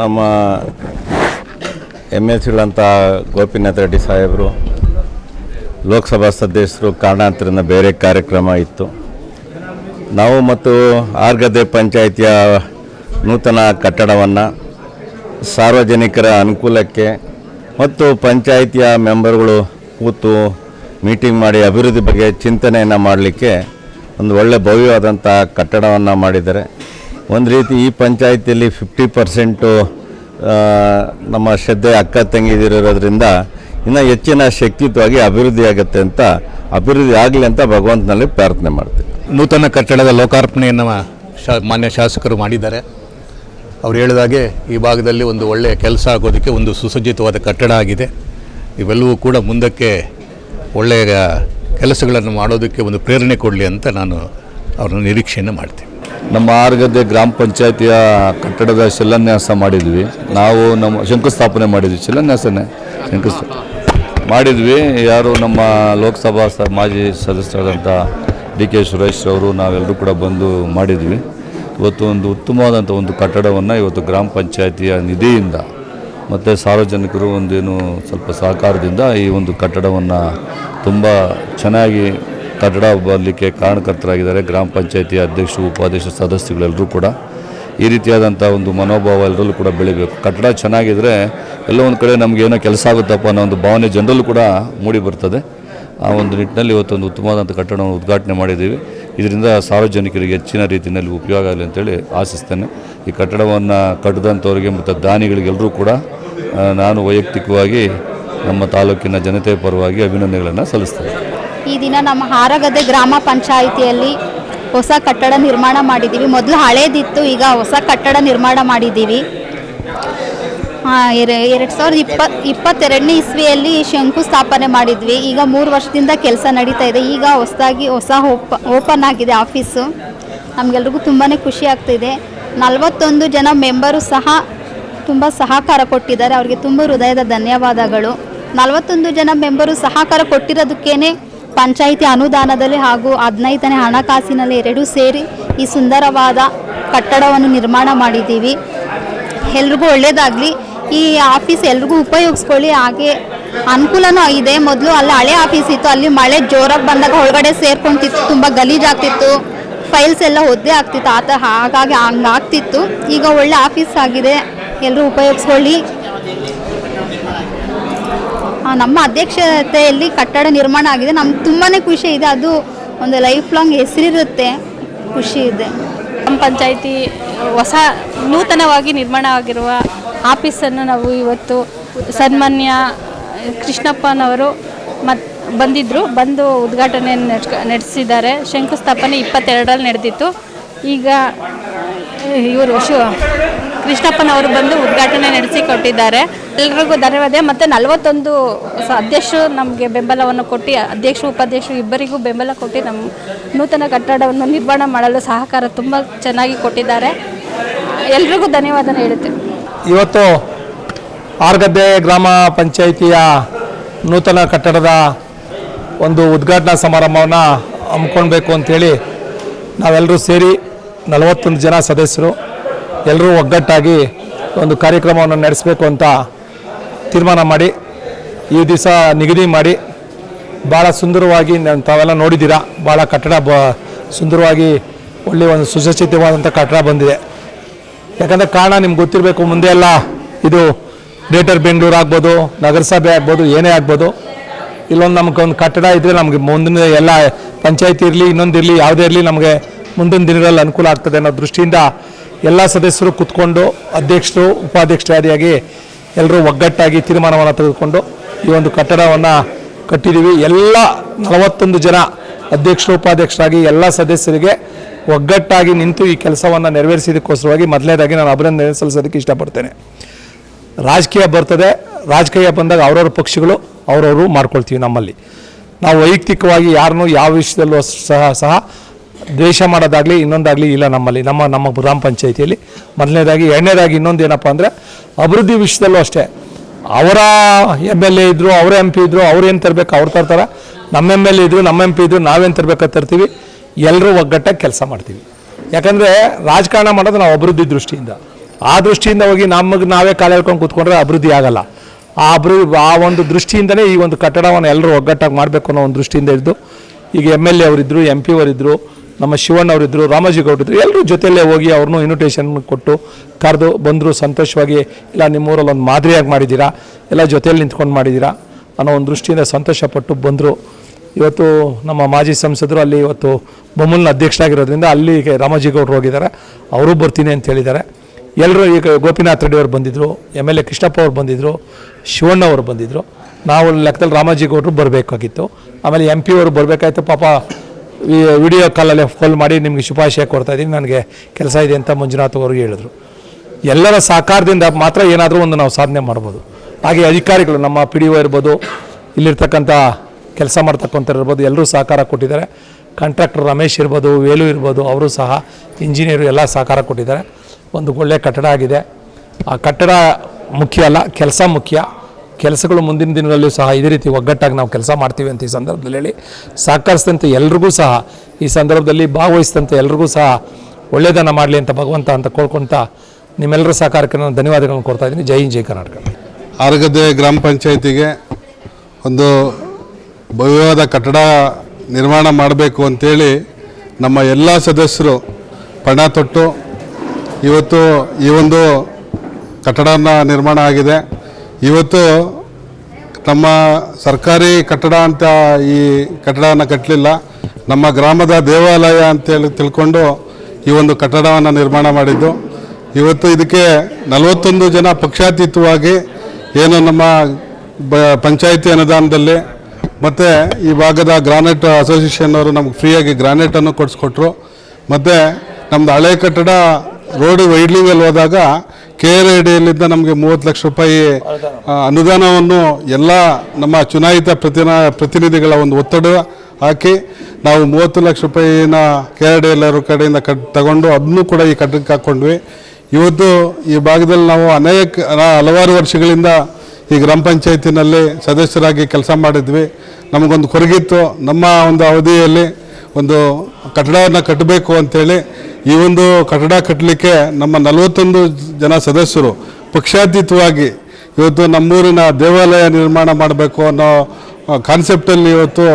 ನಮ್ಮ M S ಸಿಗಳಂಥ ಗೋಪಿನಾಥ್ ರೆಡ್ಡಿ ಸಾಹೇಬರು, ಲೋಕಸಭಾ ಸದಸ್ಯರು ಕಾರಣಾಂತರದಿಂದ ಬೇರೆ ಕಾರ್ಯಕ್ರಮ ಇತ್ತು. ನಾವು ಮತ್ತು ಆರ್ಗದೆ ಪಂಚಾಯಿತಿಯ ನೂತನ ಕಟ್ಟಡವನ್ನು ಸಾರ್ವಜನಿಕರ ಅನುಕೂಲಕ್ಕೆ ಮತ್ತು ಪಂಚಾಯಿತಿಯ ಮೆಂಬರ್ಗಳು ಕೂತು ಮೀಟಿಂಗ್ ಮಾಡಿ ಅಭಿವೃದ್ಧಿ ಬಗ್ಗೆ ಚಿಂತನೆಯನ್ನು ಮಾಡಲಿಕ್ಕೆ ಒಂದು ಒಳ್ಳೆ ಭವ್ಯವಾದಂಥ ಕಟ್ಟಡವನ್ನು ಮಾಡಿದ್ದಾರೆ. ಒಂದು ರೀತಿ ಈ ಪಂಚಾಯಿತಿಯಲ್ಲಿ ಫಿಫ್ಟಿ ಪರ್ಸೆಂಟು ನಮ್ಮ ಶ್ರದ್ಧೆ, ಅಕ್ಕ ತಂಗಿದಿರೋದ್ರಿಂದ ಇನ್ನೂ ಹೆಚ್ಚಿನ ಶಕ್ತಿಯುತವಾಗಿ ಅಭಿವೃದ್ಧಿ ಆಗುತ್ತೆ ಅಂತ, ಅಭಿವೃದ್ಧಿ ಆಗಲಿ ಅಂತ ಭಗವಂತನಲ್ಲಿ ಪ್ರಾರ್ಥನೆ ಮಾಡ್ತೀವಿ. ನೂತನ ಕಟ್ಟಡದ ಲೋಕಾರ್ಪಣೆಯನ್ನು ಶಾ, ಮಾನ್ಯ ಶಾಸಕರು ಮಾಡಿದ್ದಾರೆ. ಅವ್ರು ಹೇಳಿದಾಗೆ ಈ ಭಾಗದಲ್ಲಿ ಒಂದು ಒಳ್ಳೆಯ ಕೆಲಸ ಆಗೋದಕ್ಕೆ ಒಂದು ಸುಸಜ್ಜಿತವಾದ ಕಟ್ಟಡ ಆಗಿದೆ. ಇವೆಲ್ಲವೂ ಕೂಡ ಮುಂದಕ್ಕೆ ಒಳ್ಳೆಯ ಕೆಲಸಗಳನ್ನು ಮಾಡೋದಕ್ಕೆ ಒಂದು ಪ್ರೇರಣೆ ಕೊಡಲಿ ಅಂತ ನಾನು ಅವ್ರನ್ನ ನಿರೀಕ್ಷೆಯನ್ನು ಮಾಡ್ತೀನಿ. ನಮ್ಮ ಆರ್ಗದ್ದೆ ಗ್ರಾಮ ಪಂಚಾಯತಿಯ ಕಟ್ಟಡದ ಶಿಲಾನ್ಯಾಸ ಮಾಡಿದ್ವಿ. ನಾವು ನಮ್ಮ ಶಂಕುಸ್ಥಾಪನೆ ಮಾಡಿದ್ವಿ. ಶಿಲಾನ್ಯಾಸನೇ ಶಂಕುಸ್ಥಾಪನೆ ಮಾಡಿದ್ವಿ. ಯಾರು ನಮ್ಮ ಲೋಕಸಭಾ ಸ ಮಾಜಿ ಸದಸ್ಯರಾದಂಥ ಡಿ ಕೆ ಸುರೇಶ್ ಅವರು, ನಾವೆಲ್ಲರೂ ಕೂಡ ಬಂದು ಮಾಡಿದ್ವಿ. ಇವತ್ತು ಒಂದು ಉತ್ತಮವಾದಂಥ ಒಂದು ಕಟ್ಟಡವನ್ನು ಇವತ್ತು ಗ್ರಾಮ ಪಂಚಾಯತಿಯ ನಿಧಿಯಿಂದ ಮತ್ತು ಸಾರ್ವಜನಿಕರು ಒಂದೇನು ಸ್ವಲ್ಪ ಸಹಕಾರದಿಂದ ಈ ಒಂದು ಕಟ್ಟಡವನ್ನು ತುಂಬ ಚೆನ್ನಾಗಿ ಕಟ್ಟಡ ಬರಲಿಕ್ಕೆ ಕಾರಣಕರ್ತರಾಗಿದ್ದಾರೆ. ಗ್ರಾಮ ಪಂಚಾಯತಿ ಅಧ್ಯಕ್ಷರು, ಉಪಾಧ್ಯಕ್ಷ ಸದಸ್ಯಗಳೆಲ್ಲರೂ ಕೂಡ ಈ ರೀತಿಯಾದಂಥ ಒಂದು ಮನೋಭಾವ ಎಲ್ಲರಲ್ಲೂ ಕೂಡ ಬೆಳಿಬೇಕು. ಕಟ್ಟಡ ಚೆನ್ನಾಗಿದ್ದರೆ ಎಲ್ಲೋ ಒಂದು ಕಡೆ ನಮ್ಗೆ ಏನೋ ಕೆಲಸ ಆಗುತ್ತಪ್ಪ ಅನ್ನೋ ಒಂದು ಭಾವನೆ ಜನರಲ್ಲೂ ಕೂಡ ಮೂಡಿ ಬರ್ತದೆ. ಆ ಒಂದು ನಿಟ್ಟಿನಲ್ಲಿ ಇವತ್ತೊಂದು ಉತ್ತಮವಾದಂಥ ಕಟ್ಟಡವನ್ನು ಉದ್ಘಾಟನೆ ಮಾಡಿದ್ದೀವಿ. ಇದರಿಂದ ಸಾರ್ವಜನಿಕರಿಗೆ ಹೆಚ್ಚಿನ ರೀತಿಯಲ್ಲಿ ಉಪಯೋಗ ಆಗಲಿ ಅಂತೇಳಿ ಆಶಿಸ್ತೇನೆ. ಈ ಕಟ್ಟಡವನ್ನು ಕಟ್ಟಿದಂಥವ್ರಿಗೆ ಮತ್ತು ದಾನಿಗಳಿಗೆಲ್ಲರೂ ಕೂಡ ನಾನು ವೈಯಕ್ತಿಕವಾಗಿ ನಮ್ಮ ತಾಲೂಕಿನ ಜನತೆ ಪರವಾಗಿ ಅಭಿನಂದನೆಗಳನ್ನು ಸಲ್ಲಿಸ್ತೇನೆ. ಈ ದಿನ ನಮ್ಮ ಹಾರಗದ್ದೆ ಗ್ರಾಮ ಪಂಚಾಯಿತಿಯಲ್ಲಿ ಹೊಸ ಕಟ್ಟಡ ನಿರ್ಮಾಣ ಮಾಡಿದ್ದೀವಿ. ಮೊದಲು ಹಳೇದಿತ್ತು, ಈಗ ಹೊಸ ಕಟ್ಟಡ ನಿರ್ಮಾಣ ಮಾಡಿದ್ದೀವಿ. ಎರಡು ಸಾವಿರದ ಇಪ್ಪತ್, ಇಪ್ಪತ್ತೆರಡನೇ ಇಸ್ವಿಯಲ್ಲಿ ಶಂಕುಸ್ಥಾಪನೆ ಮಾಡಿದ್ವಿ. ಈಗ ಮೂರು ವರ್ಷದಿಂದ ಕೆಲಸ ನಡೀತಾ ಇದೆ. ಈಗ ಹೊಸದಾಗಿ ಹೊಸ ಓಪ, ಓಪನ್ ಆಗಿದೆ ಆಫೀಸು. ನಮಗೆಲ್ರಿಗೂ ತುಂಬಾ ಖುಷಿ ಆಗ್ತಿದೆ. ನಲವತ್ತೊಂದು ಜನ ಮೆಂಬರು ಸಹ ತುಂಬ ಸಹಕಾರ ಕೊಟ್ಟಿದ್ದಾರೆ. ಅವರಿಗೆ ತುಂಬ ಹೃದಯದ ಧನ್ಯವಾದಗಳು. ನಲವತ್ತೊಂದು ಜನ ಮೆಂಬರು ಸಹಕಾರ ಕೊಟ್ಟಿರೋದಕ್ಕೇನೆ ಪಂಚಾಯಿತಿ ಅನುದಾನದಲ್ಲಿ ಹಾಗೂ ಹದಿನೈದನೇ ಹಣಕಾಸಿನಲ್ಲಿ ಎರಡೂ ಸೇರಿ ಈ ಸುಂದರವಾದ ಕಟ್ಟಡವನ್ನು ನಿರ್ಮಾಣ ಮಾಡಿದ್ದೀವಿ. ಎಲ್ರಿಗೂ ಒಳ್ಳೆಯದಾಗಲಿ ಈ ಆಫೀಸ್ ಎಲ್ರಿಗೂ ಉಪಯೋಗಿಸ್ಕೊಳ್ಳಿ. ಹಾಗೆ ಅನುಕೂಲನೂ ಇದೆ. ಮೊದಲು ಅಲ್ಲಿ ಹಳೆ ಆಫೀಸ್ ಇತ್ತು. ಅಲ್ಲಿ ಮಳೆ ಜೋರಾಗಿ ಬಂದಾಗ ಒಳಗಡೆ ಸೇರ್ಕೊಂತಿತ್ತು. ತುಂಬ ಗಲೀಜಾಗ್ತಿತ್ತು ಫೈಲ್ಸ್ ಎಲ್ಲ ಒದ್ದೆ ಆಗ್ತಿತ್ತು. ಆ ಥರ ಹಾಗಾಗಿ ಹಂಗಾಗ್ತಿತ್ತು ಈಗ ಒಳ್ಳೆ ಆಫೀಸ್ ಆಗಿದೆ. ಎಲ್ಲರೂ ಉಪಯೋಗಿಸ್ಕೊಳ್ಳಿ. ನಮ್ಮ ಅಧ್ಯಕ್ಷತೆಯಲ್ಲಿ ಕಟ್ಟಡ ನಿರ್ಮಾಣ ಆಗಿದೆ. ನಮ್ಗೆ ತುಂಬಾ ಖುಷಿ ಇದೆ. ಅದು ಒಂದು ಲೈಫ್ ಲಾಂಗ್ ಹೆಸರಿರುತ್ತೆ. ಖುಷಿ ಇದೆ. ನಮ್ಮ ಪಂಚಾಯಿತಿ ಹೊಸ ನೂತನವಾಗಿ ನಿರ್ಮಾಣ ಆಗಿರುವ ಆಫೀಸನ್ನು ನಾವು ಇವತ್ತು ಸನ್ಮಾನ್ಯ ಕೃಷ್ಣಪ್ಪನವರು ಮತ್ತು ಬಂದಿದ್ದರು ಬಂದು ಉದ್ಘಾಟನೆ ನಡೆಸಿದ್ದಾರೆ. ಶಂಕುಸ್ಥಾಪನೆ ಇಪ್ಪತ್ತೆರಡರಲ್ಲಿ ನಡೆದಿತ್ತು. ಈಗ ಇವರು ಶು ಕೃಷ್ಣಪ್ಪನವರು ಬಂದು ಉದ್ಘಾಟನೆ ನಡೆಸಿ ಕೊಟ್ಟಿದ್ದಾರೆ. ಎಲ್ರಿಗೂ ಧನ್ಯವಾದ. ಮತ್ತು ನಲವತ್ತೊಂದು ಅಧ್ಯಕ್ಷರು ನಮಗೆ ಬೆಂಬಲವನ್ನು ಕೊಟ್ಟು ಅಧ್ಯಕ್ಷ ಉಪಾಧ್ಯಕ್ಷರು ಇಬ್ಬರಿಗೂ ಬೆಂಬಲ ಕೊಟ್ಟು ನಮ್ಮ ನೂತನ ಕಟ್ಟಡವನ್ನು ನಿರ್ಮಾಣ ಮಾಡಲು ಸಹಕಾರ ತುಂಬ ಚೆನ್ನಾಗಿ ಕೊಟ್ಟಿದ್ದಾರೆ. ಎಲ್ರಿಗೂ ಧನ್ಯವಾದ ಹೇಳುತ್ತೇವೆ ಇವತ್ತು ಆರ್ಗದ್ದೆ ಗ್ರಾಮ ಪಂಚಾಯಿತಿಯ ನೂತನ ಕಟ್ಟಡದ ಒಂದು ಉದ್ಘಾಟನಾ ಸಮಾರಂಭವನ್ನು ಹಮ್ಮಿಕೊಳ್ಬೇಕು ಅಂಥೇಳಿ ನಾವೆಲ್ಲರೂ ಸೇರಿ ನಲವತ್ತೊಂದು ಜನ ಸದಸ್ಯರು ಎಲ್ಲರೂ ಒಗ್ಗಟ್ಟಾಗಿ ಒಂದು ಕಾರ್ಯಕ್ರಮವನ್ನು ನಡೆಸಬೇಕು ಅಂತ ತೀರ್ಮಾನ ಮಾಡಿ, ಈ ದಿವಸ ನಿಗದಿ ಮಾಡಿ ಭಾಳ ಸುಂದರವಾಗಿ ತಾವೆಲ್ಲ ನೋಡಿದ್ದೀರಾ ಭಾಳ ಕಟ್ಟಡ ಬ ಸುಂದರವಾಗಿ ಒಳ್ಳೆಯ ಒಂದು ಸುಸಜ್ಜಿತವಾದಂಥ ಕಟ್ಟಡ ಬಂದಿದೆ. ಯಾಕಂದರೆ ಕಾರಣ ನಿಮ್ಗೆ ಗೊತ್ತಿರಬೇಕು, ಮುಂದೆ ಎಲ್ಲ ಇದು ಗ್ರೇಟರ್ ಬೆಂಗಳೂರು ಆಗ್ಬೋದು, ನಗರಸಭೆ ಆಗ್ಬೋದು, ಏನೇ ಆಗ್ಬೋದು. ಇಲ್ಲೊಂದು ನಮ್ಗೆ ಒಂದು ಕಟ್ಟಡ ಇದ್ದರೆ ನಮಗೆ ಮುಂದಿನ ಎಲ್ಲ ಪಂಚಾಯತಿ ಇರಲಿ, ಇನ್ನೊಂದು ಇರಲಿ, ಯಾವುದೇ ಇರಲಿ ನಮಗೆ ಮುಂದಿನ ದಿನಗಳಲ್ಲಿ ಅನುಕೂಲ ಆಗ್ತದೆ ಅನ್ನೋ ದೃಷ್ಟಿಯಿಂದ ಎಲ್ಲ ಸದಸ್ಯರು ಕೂತ್ಕೊಂಡು ಅಧ್ಯಕ್ಷರು, ಉಪಾಧ್ಯಕ್ಷರಾದಿಯಾಗಿ ಎಲ್ಲರೂ ಒಗ್ಗಟ್ಟಾಗಿ ತೀರ್ಮಾನವನ್ನು ತೆಗೆದುಕೊಂಡು ಈ ಒಂದು ಕಟ್ಟಡವನ್ನು ಕಟ್ಟಿದ್ದೀವಿ. ಎಲ್ಲ ನಲವತ್ತೊಂದು ಜನ ಅಧ್ಯಕ್ಷರು, ಉಪಾಧ್ಯಕ್ಷರಾಗಿ ಎಲ್ಲ ಸದಸ್ಯರಿಗೆ ಒಗ್ಗಟ್ಟಾಗಿ ನಿಂತು ಈ ಕೆಲಸವನ್ನು ನೆರವೇರಿಸಿದಕ್ಕೋಸ್ಕರವಾಗಿ ಮೊದಲನೇದಾಗಿ ನಾನು ಅಭಿನಂದನೆ ಸಲ್ಲಿಸೋದಕ್ಕೆ ಇಷ್ಟಪಡ್ತೇನೆ. ರಾಜಕೀಯ ಬರ್ತದೆ. ರಾಜಕೀಯ ಬಂದಾಗ ಅವ್ರವ್ರ ಪಕ್ಷಗಳು ಅವ್ರವರು ಮಾಡ್ಕೊಳ್ತೀವಿ ನಮ್ಮಲ್ಲಿ. ನಾವು ವೈಯಕ್ತಿಕವಾಗಿ ಯಾರನ್ನೂ ಯಾವ ವಿಷಯದಲ್ಲೂ ಸಹ ಸಹ ದ್ವೇಷ ಮಾಡೋದಾಗಲಿ, ಇನ್ನೊಂದಾಗಲಿ ಇಲ್ಲ ನಮ್ಮಲ್ಲಿ, ನಮ್ಮ ನಮ್ಮ ಗ್ರಾಮ ಪಂಚಾಯಿತಿಯಲ್ಲಿ. ಮೊದಲನೇದಾಗಿ, ಎರಡನೇದಾಗಿ ಇನ್ನೊಂದು ಏನಪ್ಪ ಅಂದರೆ, ಅಭಿವೃದ್ಧಿ ವಿಷಯದಲ್ಲೂ ಅಷ್ಟೇ. ಅವರ ಎಂ ಎಲ್ ಎ ಇದ್ದರು ಅವರ ಎಂ ಪಿ ಇದ್ದರು ಅವ್ರು ಏನು ತರಬೇಕು, ಅವ್ರು ತರ್ತಾರೆ. ನಮ್ಮ ಎಂ ಎಲ್ ಎ ಇದ್ದರು ನಮ್ಮ ಎಂ ಪಿ ಇದ್ದರು ನಾವೇನು ತರಬೇಕಂತ ತರ್ತೀವಿ. ಎಲ್ಲರೂ ಒಗ್ಗಟ್ಟಾಗಿ ಕೆಲಸ ಮಾಡ್ತೀವಿ. ಯಾಕಂದರೆ, ರಾಜಕಾರಣ ಮಾಡೋದು ನಾವು ಅಭಿವೃದ್ಧಿ ದೃಷ್ಟಿಯಿಂದ. ಆ ದೃಷ್ಟಿಯಿಂದ ಹೋಗಿ ನಮಗೆ ನಾವೇ ಕಾಲ ಹೇಳ್ಕೊಂಡು ಕೂತ್ಕೊಂಡ್ರೆ ಅಭಿವೃದ್ಧಿ ಆಗಲ್ಲ. ಆ ಅಭಿವೃದ್ಧಿ, ಆ ಒಂದು ದೃಷ್ಟಿಯಿಂದನೇ ಈ ಒಂದು ಕಟ್ಟಡವನ್ನು ಎಲ್ಲರೂ ಒಗ್ಗಟ್ಟಾಗಿ ಮಾಡಬೇಕು ಅನ್ನೋ ಒಂದು ದೃಷ್ಟಿಯಿಂದ ಇದ್ದು ಈಗ ಎಂ ಎಲ್ ಎ ಅವರಿದ್ದರು ಎಂ ಪಿ ಅವರಿದ್ದರು ನಮ್ಮ ಶಿವಣ್ಣ ಅವರಿದ್ದರು ರಾಮಾಜಿ ಇದ್ದರು ಎಲ್ಲರೂ ಜೊತೆಯಲ್ಲೇ ಹೋಗಿ ಅವ್ರನ್ನೂ ಇನ್ವಿಟೇಷನ್ ಕೊಟ್ಟು ಕರೆದು ಬಂದರು, ಸಂತೋಷವಾಗಿ, ಇಲ್ಲ, ನಿಮ್ಮೂರಲ್ಲಿ ಒಂದು ಮಾದರಿಯಾಗಿ ಮಾಡಿದ್ದೀರಾ? ಎಲ್ಲ ಜೊತೆಯಲ್ಲಿ ನಿಂತ್ಕೊಂಡು ಮಾಡಿದ್ದೀರಾ? ಅನ್ನೋ ಒಂದು ದೃಷ್ಟಿಯಿಂದ ಸಂತೋಷಪಟ್ಟು ಬಂದರು. ಇವತ್ತು ನಮ್ಮ ಮಾಜಿ ಸಂಸದರು ಅಲ್ಲಿ ಇವತ್ತು ಬೊಮ್ಮಲ್ನ ಅಧ್ಯಕ್ಷರಾಗಿರೋದ್ರಿಂದ ಅಲ್ಲಿಗೆ ರಾಮಾಜಿ ಗೌಡ್ರು ಹೋಗಿದ್ದಾರೆ. ಅವರು ಬರ್ತೀನಿ ಅಂತ ಹೇಳಿದ್ದಾರೆ. ಎಲ್ಲರೂ ಈಗ ಗೋಪಿನಾಥ್ ರೆಡ್ಡಿ ಅವರು ಬಂದಿದ್ದರು ಎಂ ಎಲ್ ಎ ಕೃಷ್ಣಪ್ಪ ಅವರು ಬಂದಿದ್ದರು ಶಿವಣ್ಣ ಅವರು ಬಂದಿದ್ದರು ನಾವು ಲೆಕ್ಕದಲ್ಲಿ ರಾಮಾಜಿ ಗೌಡರು ಬರಬೇಕಾಗಿತ್ತು. ಆಮೇಲೆ ಎಂ ಪಿ ಅವರು ಬರಬೇಕಾಯ್ತು, ಪಾಪ ವಿಡಿಯೋ ಕಾಲಲ್ಲೇ ಕಾಲ್ ಮಾಡಿ ನಿಮಗೆ ಶುಭಾಶಯ ಕೊಡ್ತಾ ಇದ್ದೀನಿ. ನನಗೆ ಕೆಲಸ ಇದೆ ಅಂತ ಮಂಜುನಾಥ್ ಅವರು ಹೇಳಿದ್ರು. ಎಲ್ಲರ ಸಹಕಾರದಿಂದ ಮಾತ್ರ ಏನಾದರೂ ಒಂದು ನಾವು ಸಾಧನೆ ಮಾಡ್ಬೋದು. ಹಾಗೆ ಅಧಿಕಾರಿಗಳು, ನಮ್ಮ ಪಿ ಡಿ ಒ ಇರ್ಬೋದು, ಇಲ್ಲಿರ್ತಕ್ಕಂಥ ಕೆಲಸ ಮಾಡ್ತಕ್ಕಂಥ ಇರ್ಬೋದು, ಎಲ್ಲರೂ ಸಹಕಾರ ಕೊಟ್ಟಿದ್ದಾರೆ. ಕಾಂಟ್ರಾಕ್ಟರ್ ರಮೇಶ್ ಇರ್ಬೋದು, ವೇಲು ಇರ್ಬೋದು, ಅವರು ಸಹ ಇಂಜಿನಿಯರು ಎಲ್ಲ ಸಹಕಾರ ಕೊಟ್ಟಿದ್ದಾರೆ. ಒಂದು ಒಳ್ಳೆಯ ಕಟ್ಟಡ ಆಗಿದೆ. ಆ ಕಟ್ಟಡ ಮುಖ್ಯ ಅಲ್ಲ, ಕೆಲಸ ಮುಖ್ಯ. ಕೆಲಸಗಳು ಮುಂದಿನ ದಿನಗಳಲ್ಲೂ ಸಹ ಇದೇ ರೀತಿ ಒಗ್ಗಟ್ಟಾಗಿ ನಾವು ಕೆಲಸ ಮಾಡ್ತೀವಿ ಅಂತ ಈ ಸಂದರ್ಭದಲ್ಲಿ ಹೇಳಿ ಸಹಕರಿಸಿದಂಥ ಎಲ್ರಿಗೂ ಸಹ ಈ ಸಂದರ್ಭದಲ್ಲಿ ಭಾಗವಹಿಸಿದಂಥ ಎಲ್ರಿಗೂ ಸಹ ಒಳ್ಳೆಯದನ್ನು ಮಾಡಲಿ ಅಂತ ಭಗವಂತ ಅಂತ ಕೋಳ್ಕೊಂತ ನಿಮ್ಮೆಲ್ಲರ ಸಹಕಾರಕ್ಕೆ ನಾನು ಧನ್ಯವಾದಗಳನ್ನು ಕೊಡ್ತಾ ಇದ್ದೀನಿ. ಜೈ ಜೈ ಕರ್ನಾಟಕ. ಆರಗದ್ದೆ ಗ್ರಾಮ ಪಂಚಾಯತಿಗೆ ಒಂದು ಭವ್ಯವಾದ ಕಟ್ಟಡ ನಿರ್ಮಾಣ ಮಾಡಬೇಕು ಅಂತೇಳಿ ನಮ್ಮ ಎಲ್ಲ ಸದಸ್ಯರು ಪಣ ತೊಟ್ಟು ಇವತ್ತು ಈ ಒಂದು ಕಟ್ಟಡನ ನಿರ್ಮಾಣ ಆಗಿದೆ. ಇವತ್ತು ನಮ್ಮ ಸರ್ಕಾರಿ ಕಟ್ಟಡ ಅಂತ ಈ ಕಟ್ಟಡವನ್ನು ಕಟ್ಟಲಿಲ್ಲ ನಮ್ಮ ಗ್ರಾಮದ ದೇವಾಲಯ ಅಂತೇಳಿ ತಿಳ್ಕೊಂಡು ಈ ಒಂದು ಕಟ್ಟಡವನ್ನು ನಿರ್ಮಾಣ ಮಾಡಿದ್ದು. ಇವತ್ತು ಇದಕ್ಕೆ ನಲವತ್ತೊಂದು ಜನ ಪಕ್ಷಾತೀತವಾಗಿ ಏನು ನಮ್ಮ ಬ, ಪಂಚಾಯಿತಿ ಅನುದಾನದಲ್ಲಿ ಮತ್ತು ಈ ಭಾಗದ ಗ್ರಾನೈಟ್ ಅಸೋಸಿಯೇಷನ್ ಅವರು ನಮ್ಗೆ ಫ್ರೀಯಾಗಿ ಗ್ರಾನೈಟನ್ನು ಕೊಡಿಸ್ಕೊಟ್ರು. ಮತ್ತು ನಮ್ಮದು ಹಳೆ ಕಟ್ಟಡ ರೋಡ್ ವೈಡ್ಲಿಂಗಲ್ಲಿ ಹೋದಾಗ ಕೆ ಆರ್ ನಮಗೆ ಮೂವತ್ತು ಲಕ್ಷ ರೂಪಾಯಿ ಅನುದಾನವನ್ನು ಎಲ್ಲ ನಮ್ಮ ಚುನಾಯಿತ ಪ್ರತಿನ, ಪ್ರತಿನಿಧಿಗಳ ಒಂದು ಒತ್ತಡ ಹಾಕಿ ನಾವು ಮೂವತ್ತು ಲಕ್ಷ ರೂಪಾಯಿನ ಕೆ ಆರ್ ಡಿ ಎಲ್ಲರ ಕಡೆಯಿಂದ ಕಟ್, ತಗೊಂಡು ಅದನ್ನು ಕೂಡ ಈ ಕಟ್ಟಕ್ಕೆ ಹಾಕ್ಕೊಂಡ್ವಿ. ಇವತ್ತು ಈ ಭಾಗದಲ್ಲಿ ನಾವು ಅನೇಕ ಹಲವಾರು ವರ್ಷಗಳಿಂದ ಈ ಗ್ರಾಮ ಪಂಚಾಯತಿನಲ್ಲಿ ಸದಸ್ಯರಾಗಿ ಕೆಲಸ ಮಾಡಿದ್ವಿ. ನಮಗೊಂದು ಕೊರಗಿತ್ತು. ನಮ್ಮ ಒಂದು ಅವಧಿಯಲ್ಲಿ ಒಂದು ಕಟ್ಟಡವನ್ನು ಕಟ್ಟಬೇಕು ಅಂತೇಳಿ ಈ ಒಂದು ಕಟ್ಟಡ ಕಟ್ಟಲಿಕ್ಕೆ ನಮ್ಮ ನಲವತ್ತೊಂದು ಜನ ಸದಸ್ಯರು ಪಕ್ಷಾತೀತವಾಗಿ ಇವತ್ತು ನಮ್ಮೂರಿನ ದೇವಾಲಯ ನಿರ್ಮಾಣ ಮಾಡಬೇಕು ಅನ್ನೋ ಕಾನ್ಸೆಪ್ಟಲ್ಲಿ ಇವತ್ತು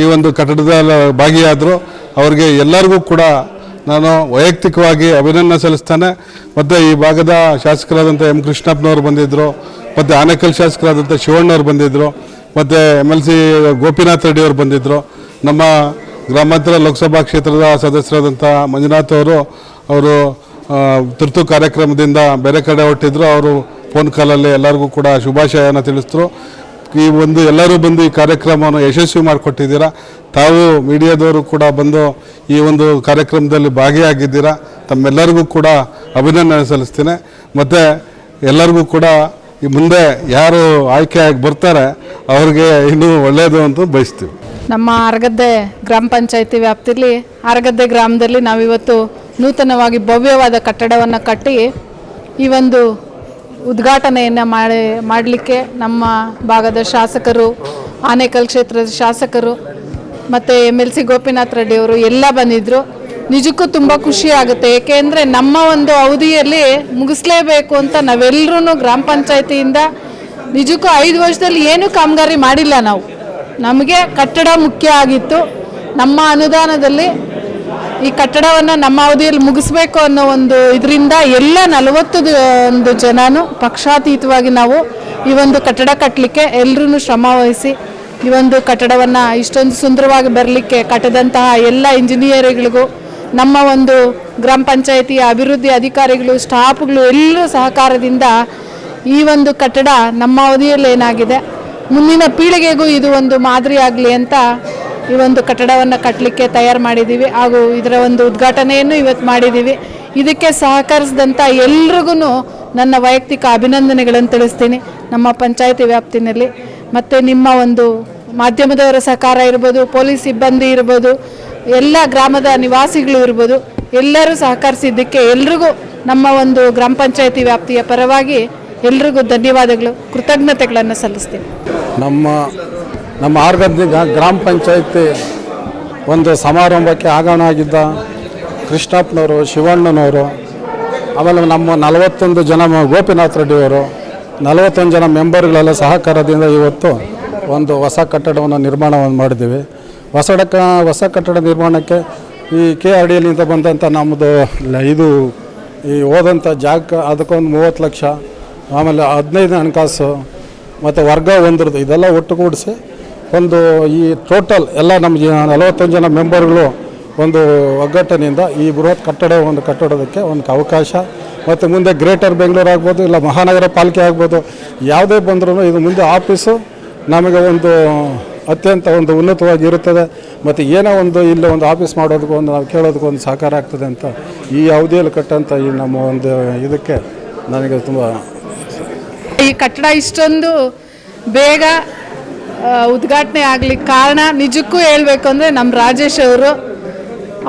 ಈ ಒಂದು ಕಟ್ಟಡದ ಭಾಗಿಯಾದರು. ಅವ್ರಿಗೆ ಎಲ್ಲರಿಗೂ ಕೂಡ ನಾನು ವೈಯಕ್ತಿಕವಾಗಿ ಅಭಿನಂದನೆ ಸಲ್ಲಿಸ್ತೇನೆ. ಮತ್ತು ಈ ಭಾಗದ ಶಾಸಕರಾದಂಥ ಎಂ ಕೃಷ್ಣಪ್ಪನವರು ಬಂದಿದ್ದರು ಮತ್ತು ಆನೇಕಲ್ ಶಾಸಕರಾದಂಥ ಶಿವಣ್ಣವ್ರು ಬಂದಿದ್ದರು ಮತ್ತು ಎಂ ಎಲ್ ಸಿ ಗೋಪಿನಾಥ್ ರೆಡ್ಡಿಯವರು ಬಂದಿದ್ದರು ನಮ್ಮ ಗ್ರಾಮಾಂತರ ಲೋಕಸಭಾ ಕ್ಷೇತ್ರದ ಸದಸ್ಯರಾದಂಥ ಮಂಜುನಾಥ್ ಅವರು ಅವರು ತುರ್ತು ಕಾರ್ಯಕ್ರಮದಿಂದ ಬೇರೆ ಕಡೆ ಹೊಟ್ಟಿದ್ರು ಅವರು ಫೋನ್ ಕಾಲಲ್ಲಿ ಎಲ್ಲರಿಗೂ ಕೂಡ ಶುಭಾಶಯನ ತಿಳಿಸಿದ್ರು. ಈ ಒಂದು ಎಲ್ಲರೂ ಬಂದು ಈ ಕಾರ್ಯಕ್ರಮವನ್ನು ಯಶಸ್ವಿ ಮಾಡಿಕೊಟ್ಟಿದ್ದೀರಾ? ತಾವು ಮೀಡಿಯಾದವರು ಕೂಡ ಬಂದು ಈ ಒಂದು ಕಾರ್ಯಕ್ರಮದಲ್ಲಿ ಭಾಗಿಯಾಗಿದ್ದೀರಾ? ತಮ್ಮೆಲ್ಲರಿಗೂ ಕೂಡ ಅಭಿನಂದನೆ ಸಲ್ಲಿಸ್ತೀನಿ. ಮತ್ತು ಎಲ್ಲರಿಗೂ ಕೂಡ ಈ ಮುಂದೆ ಯಾರು ಆಯ್ಕೆ ಆಗಿ ಬರ್ತಾರೆ, ಅವ್ರಿಗೆ ಇನ್ನೂ ಒಳ್ಳೆಯದು ಅಂತ ಬಯಸ್ತೀವಿ. ನಮ್ಮ ಅರಗದ್ದೆ ಗ್ರಾಮ ಪಂಚಾಯತಿ ವ್ಯಾಪ್ತಿಯಲ್ಲಿ ಅರಗದ್ದೆ ಗ್ರಾಮದಲ್ಲಿ ನಾವಿವತ್ತು ನೂತನವಾಗಿ ಭವ್ಯವಾದ ಕಟ್ಟಡವನ್ನು ಕಟ್ಟಿ, ಈ ಒಂದು ಉದ್ಘಾಟನೆಯನ್ನು ಮಾಡಿ, ಮಾಡಲಿಕ್ಕೆ ನಮ್ಮ ಭಾಗದ ಶಾಸಕರು, ಆನೇಕಲ್ ಕ್ಷೇತ್ರದ ಶಾಸಕರು, ಮತ್ತು ಎಂ ಎಲ್ ಸಿ ಗೋಪಿನಾಥ್ ರೆಡ್ಡಿಯವರು ಎಲ್ಲ ಬಂದಿದ್ದರು ನಿಜಕ್ಕೂ ತುಂಬ ಖುಷಿ ಆಗುತ್ತೆ. ಏಕೆಂದರೆ ನಮ್ಮ ಒಂದು ಅವಧಿಯಲ್ಲಿ ಮುಗಿಸ್ಲೇಬೇಕು ಅಂತ ನಾವೆಲ್ಲರೂ ಗ್ರಾಮ ಪಂಚಾಯತಿಯಿಂದ ನಿಜಕ್ಕೂ ಐದು ವರ್ಷದಲ್ಲಿ ಏನೂ ಕಾಮಗಾರಿ ಮಾಡಿಲ್ಲ ನಾವು. ನಮಗೆ ಕಟ್ಟಡ ಮುಖ್ಯ ಆಗಿತ್ತು. ನಮ್ಮ ಅನುದಾನದಲ್ಲಿ ಈ ಕಟ್ಟಡವನ್ನು ನಮ್ಮ ಅವಧಿಯಲ್ಲಿ ಮುಗಿಸ್ಬೇಕು ಅನ್ನೋ ಒಂದು ಇದರಿಂದ ಎಲ್ಲ ನಲವತ್ತು ಒಂದು ಜನನು ಪಕ್ಷಾತೀತವಾಗಿ ನಾವು ಈ ಒಂದು ಕಟ್ಟಡ ಕಟ್ಟಲಿಕ್ಕೆ ಎಲ್ಲರೂ ಶ್ರಮ ವಹಿಸಿ ಈ ಒಂದು ಕಟ್ಟಡವನ್ನು ಇಷ್ಟೊಂದು ಸುಂದರವಾಗಿ ಬರಲಿಕ್ಕೆ ಕಟ್ಟದಂತಹ ಎಲ್ಲ ಇಂಜಿನಿಯರ್ಗಳಿಗೂ, ನಮ್ಮ ಒಂದು ಗ್ರಾಮ ಪಂಚಾಯಿತಿಯ ಅಭಿವೃದ್ಧಿ ಅಧಿಕಾರಿಗಳು, ಸ್ಟಾಫ್ಗಳು ಎಲ್ಲರೂ ಸಹಕಾರದಿಂದ ಈ ಒಂದು ಕಟ್ಟಡ ನಮ್ಮ ಅವಧಿಯಲ್ಲಿ ಏನಾಗಿದೆ ಮುಂದಿನ ಪೀಳಿಗೆಗೂ ಇದು ಒಂದು ಮಾದರಿಯಾಗಲಿ ಅಂತ ಈ ಒಂದು ಕಟ್ಟಡವನ್ನು ಕಟ್ಟಲಿಕ್ಕೆ ತಯಾರು ಮಾಡಿದ್ದೀವಿ ಹಾಗೂ ಇದರ ಒಂದು ಉದ್ಘಾಟನೆಯನ್ನು ಇವತ್ತು ಮಾಡಿದ್ದೀವಿ ಇದಕ್ಕೆ ಸಹಕರಿಸಿದಂಥ ಎಲ್ರಿಗೂ ನನ್ನ ವೈಯಕ್ತಿಕ ಅಭಿನಂದನೆಗಳನ್ನು ತಿಳಿಸ್ತೀನಿ. ನಮ್ಮ ಪಂಚಾಯತಿ ವ್ಯಾಪ್ತಿನಲ್ಲಿ ಮತ್ತು ನಿಮ್ಮ ಒಂದು ಮಾಧ್ಯಮದವರ ಸಹಕಾರ ಇರ್ಬೋದು, ಪೊಲೀಸ್ ಸಿಬ್ಬಂದಿ ಇರ್ಬೋದು, ಎಲ್ಲ ಗ್ರಾಮದ ನಿವಾಸಿಗಳು ಇರ್ಬೋದು, ಎಲ್ಲರೂ ಸಹಕರಿಸಿದ್ದಕ್ಕೆ ಎಲ್ರಿಗೂ ನಮ್ಮ ಒಂದು ಗ್ರಾಮ ಪಂಚಾಯತಿ ವ್ಯಾಪ್ತಿಯ ಪರವಾಗಿ ಎಲ್ರಿಗೂ ಧನ್ಯವಾದಗಳು. ಕೃತಜ್ಞತೆಗಳನ್ನು ಸಲ್ಲಿಸ್ತೀನಿ. ನಮ್ಮ ನಮ್ಮ ಆರ್ಗದ್ದೆ ಗ್ರಾಮ ಪಂಚಾಯತಿ ಒಂದು ಸಮಾರಂಭಕ್ಕೆ ಆಗಮನ ಆಗಣಾಗಿದ್ದ ಕೃಷ್ಣಪ್ಪನವರು, ಶಿವಣ್ಣನವರು, ಆಮೇಲೆ ನಮ್ಮ ನಲವತ್ತೊಂದು ಜನ ಗೋಪಿನಾಥ್ ರೆಡ್ಡಿಯವರು, ನಲವತ್ತೊಂದು ಜನ ಮೆಂಬರ್ಗಳೆಲ್ಲ ಸಹಕಾರದಿಂದ ಇವತ್ತು ಒಂದು ಹೊಸ ಕಟ್ಟಡವನ್ನು ನಿರ್ಮಾಣವನ್ನು ಮಾಡಿದ್ದೀವಿ. ಹೊಸ ಹೊಸ ಕಟ್ಟಡ ನಿರ್ಮಾಣಕ್ಕೆ ಈ ಕೆ ಆರ್ ಡಿ ಎಲ್ಲಿಂದ ಬಂದಂಥ ನಮ್ಮದು ಇದು ಈ ಹೋದಂಥ ಜಾಗ, ಅದಕ್ಕೊಂದು ಮೂವತ್ತು ಲಕ್ಷ ಆಮೇಲೆ ಹದಿನೈದು ಹಣಕಾಸು ಮತ್ತು ವರ್ಗ ಒಂದ್ರದ್ದು, ಇದೆಲ್ಲ ಒಟ್ಟುಗೂಡಿಸಿ ಒಂದು ಈ ಟೋಟಲ್ ಎಲ್ಲ ನಮ್ಮ ನಲವತ್ತೊಂದು ಜನ ಮೆಂಬರ್ಗಳು ಒಂದು ಒಗ್ಗಟ್ಟಿನಿಂದ ಈ ಬೃಹತ್ ಕಟ್ಟಡ ಒಂದು ಕಟ್ಟಡೋದಕ್ಕೆ ಒಂದು ಅವಕಾಶ. ಮತ್ತು ಮುಂದೆ ಗ್ರೇಟರ್ ಬೆಂಗಳೂರು ಆಗ್ಬೋದು, ಇಲ್ಲ ಮಹಾನಗರ ಪಾಲಿಕೆ ಆಗ್ಬೋದು, ಯಾವುದೇ ಬಂದರೂ ಇದು ಮುಂದೆ ಆಫೀಸು ನಮಗೆ ಒಂದು ಅತ್ಯಂತ ಒಂದು ಉನ್ನತವಾಗಿ ಇರುತ್ತದೆ. ಮತ್ತು ಏನೋ ಒಂದು ಇಲ್ಲಿ ಒಂದು ಆಫೀಸ್ ಮಾಡೋದಕ್ಕೂ ಒಂದು ನಾವು ಕೇಳೋದಕ್ಕೂ ಒಂದು ಸಹಕಾರ ಆಗ್ತದೆ ಅಂತ ಈ ಅವಧಿಯಲ್ಲಿ ಕಟ್ಟಂಥ ಈ ನಮ್ಮ ಒಂದು ಇದಕ್ಕೆ ನನಗೆ ತುಂಬ ಈ ಕಟ್ಟಡ ಇಷ್ಟೊಂದು ಬೇಗ ಉದ್ಘಾಟನೆ ಆಗ್ಲಿಕ್ಕೆ ಕಾರಣ ನಿಜಕ್ಕೂ ಹೇಳಬೇಕು ಅಂದರೆ ನಮ್ಮ ರಾಜೇಶ್ ಅವರು.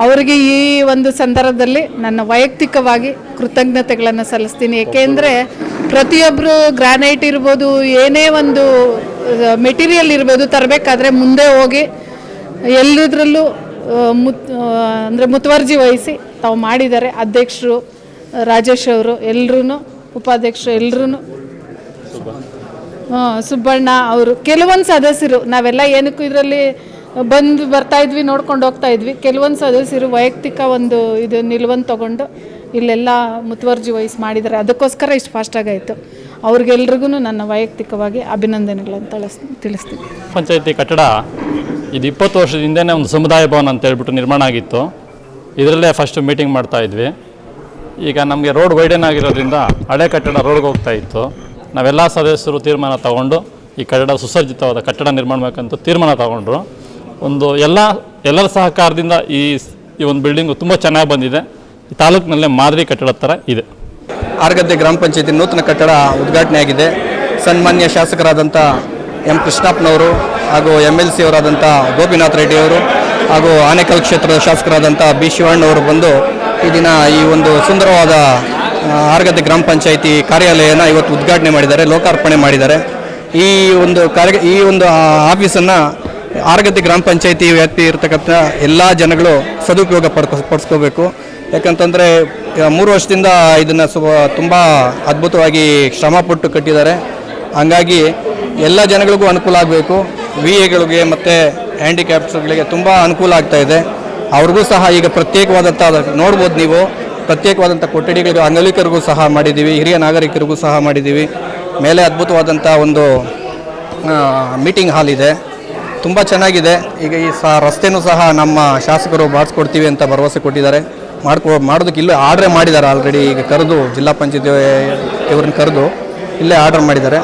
ಅವರಿಗೆ ಈ ಒಂದು ಸಂದರ್ಭದಲ್ಲಿ ನನ್ನ ವೈಯಕ್ತಿಕವಾಗಿ ಕೃತಜ್ಞತೆಗಳನ್ನು ಸಲ್ಲಿಸ್ತೀನಿ. ಏಕೆಂದರೆ ಪ್ರತಿಯೊಬ್ಬರು ಗ್ರಾನೈಟ್ ಇರ್ಬೋದು, ಏನೇ ಒಂದು ಮೆಟೀರಿಯಲ್ ಇರ್ಬೋದು ತರಬೇಕಾದ್ರೆ ಮುಂದೆ ಹೋಗಿ ಎಲ್ಲದರಲ್ಲೂ ಮುತ್ ಅಂದರೆ ಮುತುವರ್ಜಿ ವಹಿಸಿ ತಾವು ಮಾಡಿದ್ದಾರೆ. ಅಧ್ಯಕ್ಷರು, ರಾಜೇಶ್ ಅವರು ಎಲ್ಲರೂ ಉಪಾಧ್ಯಕ್ಷರು ಎಲ್ಲರೂ ಸುಬ್ಬಣ್ಣ ಅವರು, ಕೆಲವೊಂದು ಸದಸ್ಯರು, ನಾವೆಲ್ಲ ಏನಕ್ಕೂ ಇದರಲ್ಲಿ ಬಂದು ಬರ್ತಾ ಇದ್ವಿ, ನೋಡ್ಕೊಂಡು ಹೋಗ್ತಾ ಇದ್ವಿ. ಕೆಲವೊಂದು ಸದಸ್ಯರು ವೈಯಕ್ತಿಕ ಒಂದು ಇದು ನಿಲುವನ್ನು ತಗೊಂಡು ಇಲ್ಲೆಲ್ಲ ಮುತುವರ್ಜಿ ವಹಿಸಿ ಮಾಡಿದ್ದಾರೆ. ಅದಕ್ಕೋಸ್ಕರ ಇಷ್ಟು ಫಾಸ್ಟಾಗಾಯಿತು ಅವ್ರಿಗೆಲ್ರಿಗೂ ನನ್ನ ವೈಯಕ್ತಿಕವಾಗಿ ಅಭಿನಂದನೆಗಳನ್ನು ತಳಸ್, ತಿಳಿಸ್ತೀನಿ. ಪಂಚಾಯತಿ ಕಟ್ಟಡ ಇದು ಇಪ್ಪತ್ತು ವರ್ಷದ ಹಿಂದೆನೇ ಒಂದು ಸಮುದಾಯ ಭವನ ಅಂತ ಹೇಳ್ಬಿಟ್ಟು ನಿರ್ಮಾಣ ಆಗಿತ್ತು. ಇದರಲ್ಲೇ ಫಸ್ಟ್ ಮೀಟಿಂಗ್ ಮಾಡ್ತಾ ಇದ್ವಿ. ಈಗ ನಮಗೆ ರೋಡ್ ವೈಡನ್ ಆಗಿರೋದ್ರಿಂದ ಹಳೆ ಕಟ್ಟಡ ರೋಡ್ಗೆ ಹೋಗ್ತಾ ಇತ್ತು. ನಾವೆಲ್ಲ ಸದಸ್ಯರು ತೀರ್ಮಾನ ತಗೊಂಡು ಈ ಕಟ್ಟಡ ಸುಸಜ್ಜಿತವಾದ ಕಟ್ಟಡ ನಿರ್ಮಾಣ ಮಾಡಬೇಕಂತ ತೀರ್ಮಾನ ತಗೊಂಡ್ರು. ಒಂದು ಎಲ್ಲ, ಎಲ್ಲರ ಸಹಕಾರದಿಂದ ಈ ಈ ಒಂದು ಬಿಲ್ಡಿಂಗು ತುಂಬ ಚೆನ್ನಾಗಿ ಬಂದಿದೆ. ಈ ತಾಲೂಕಿನಲ್ಲೇ ಮಾದರಿ ಕಟ್ಟಡ ಥರ ಇದೆ. ಆರ್ಗದ್ದೆ ಗ್ರಾಮ ಪಂಚಾಯತಿ ನೂತನ ಕಟ್ಟಡ ಉದ್ಘಾಟನೆಯಾಗಿದೆ ಸನ್ಮಾನ್ಯ ಶಾಸಕರಾದಂಥ ಎಂ ಕೃಷ್ಣಪ್ಪನವರು ಹಾಗೂ ಎಂ ಎಲ್ ಸಿ ಅವರಾದಂಥ ಗೋಪಿನಾಥ್ ರೆಡ್ಡಿಯವರು ಹಾಗೂ ಆನೇಕಲ್ ಕ್ಷೇತ್ರದ ಶಾಸಕರಾದಂಥ ಬಿ ಶಿವಣ್ಣವರು ಬಂದು ಈ ದಿನ ಈ ಒಂದು ಸುಂದರವಾದ ಆರ್ಗದ್ದೆ ಗ್ರಾಮ ಪಂಚಾಯಿತಿ ಕಾರ್ಯಾಲಯನ ಇವತ್ತು ಉದ್ಘಾಟನೆ ಮಾಡಿದ್ದಾರೆ, ಲೋಕಾರ್ಪಣೆ ಮಾಡಿದ್ದಾರೆ. ಈ ಒಂದು ಕಾರ್ಯ, ಈ ಒಂದು ಆಫೀಸನ್ನು ಆರ್ಗದ್ದೆ ಗ್ರಾಮ ಪಂಚಾಯಿತಿ ವ್ಯಾಪ್ತಿ ಇರತಕ್ಕಂಥ ಎಲ್ಲ ಜನಗಳು ಸದುಪಯೋಗ ಪಡ್ಕೊ, ಪಡಿಸ್ಕೋಬೇಕು. ಯಾಕಂತಂದರೆ ಮೂರು ವರ್ಷದಿಂದ ಇದನ್ನು ಸು, ತುಂಬ ಅದ್ಭುತವಾಗಿ ಶ್ರಮಪಟ್ಟು ಕಟ್ಟಿದ್ದಾರೆ. ಹಂಗಾಗಿ ಎಲ್ಲ ಜನಗಳಿಗೂ ಅನುಕೂಲ ಆಗಬೇಕು. ವಿ ಎಗಳಿಗೆ ಮತ್ತು ಹ್ಯಾಂಡಿಕ್ಯಾಪ್ಸ್ಗಳಿಗೆ ತುಂಬ ಅನುಕೂಲ ಆಗ್ತಾ ಇದೆ. ಅವ್ರಿಗೂ ಸಹ ಈಗ ಪ್ರತ್ಯೇಕವಾದಂಥ ನೋಡ್ಬೋದು ನೀವು. ಪ್ರತ್ಯೇಕವಾದಂಥ ಕೊಠಡಿಗಳಿಗೆ ಅಂಗಲಿಕರಿಗೂ ಸಹ ಮಾಡಿದ್ದೀವಿ, ಹಿರಿಯ ನಾಗರಿಕರಿಗೂ ಸಹ ಮಾಡಿದ್ದೀವಿ. ಮೇಲೆ ಅದ್ಭುತವಾದಂಥ ಒಂದು ಮೀಟಿಂಗ್ ಹಾಲ್ ಇದೆ. ತುಂಬ ಚೆನ್ನಾಗಿದೆ. ಈಗ ಈ ಸಹ ರಸ್ತೆನೂ ಸಹ ನಮ್ಮ ಶಾಸಕರು ಮಾಡಿಸ್ಕೊಡ್ತೀವಿ ಅಂತ ಭರವಸೆ ಕೊಟ್ಟಿದ್ದಾರೆ. ಮಾಡ್ಕೊ, ಮಾಡೋದಕ್ಕೆ ಇಲ್ಲೇ ಆರ್ಡ್ರೇ ಮಾಡಿದ್ದಾರೆ ಆಲ್ರೆಡಿ ಈಗ ಕರೆದು, ಜಿಲ್ಲಾ ಪಂಚಾಯತಿ ಇವ್ರನ್ನ ಕರೆದು ಇಲ್ಲೇ ಆರ್ಡರ್ ಮಾಡಿದ್ದಾರೆ.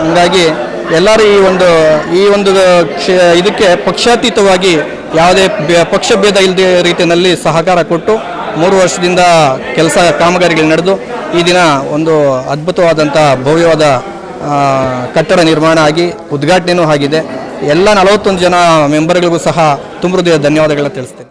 ಹಂಗಾಗಿ ಎಲ್ಲರೂ ಈ ಒಂದು ಈ ಒಂದು ಇದಕ್ಕೆ ಪಕ್ಷಾತೀತವಾಗಿ ಯಾವುದೇ ಪಕ್ಷಭೇದ ಪಕ್ಷ ಭೇದ ಇಲ್ಲದೆ ರೀತಿಯಲ್ಲಿ ಸಹಕಾರ ಕೊಟ್ಟು ಮೂರು ವರ್ಷದಿಂದ ಕೆಲಸ ಕಾಮಗಾರಿಗಳು ನಡೆದು ಈ ದಿನ ಒಂದು ಅದ್ಭುತವಾದಂಥ ಭವ್ಯವಾದ ಕಟ್ಟಡ ನಿರ್ಮಾಣ ಆಗಿ ಉದ್ಘಾಟನೆಯೂ ಆಗಿದೆ. ಎಲ್ಲ ನಲವತ್ತೊಂದು ಜನ ಮೆಂಬರ್ಗಳಿಗೂ ಸಹ ತುಂಬ ಹೃದಯ ಧನ್ಯವಾದಗಳನ್ನ ತಿಳಿಸ್ತೇನೆ.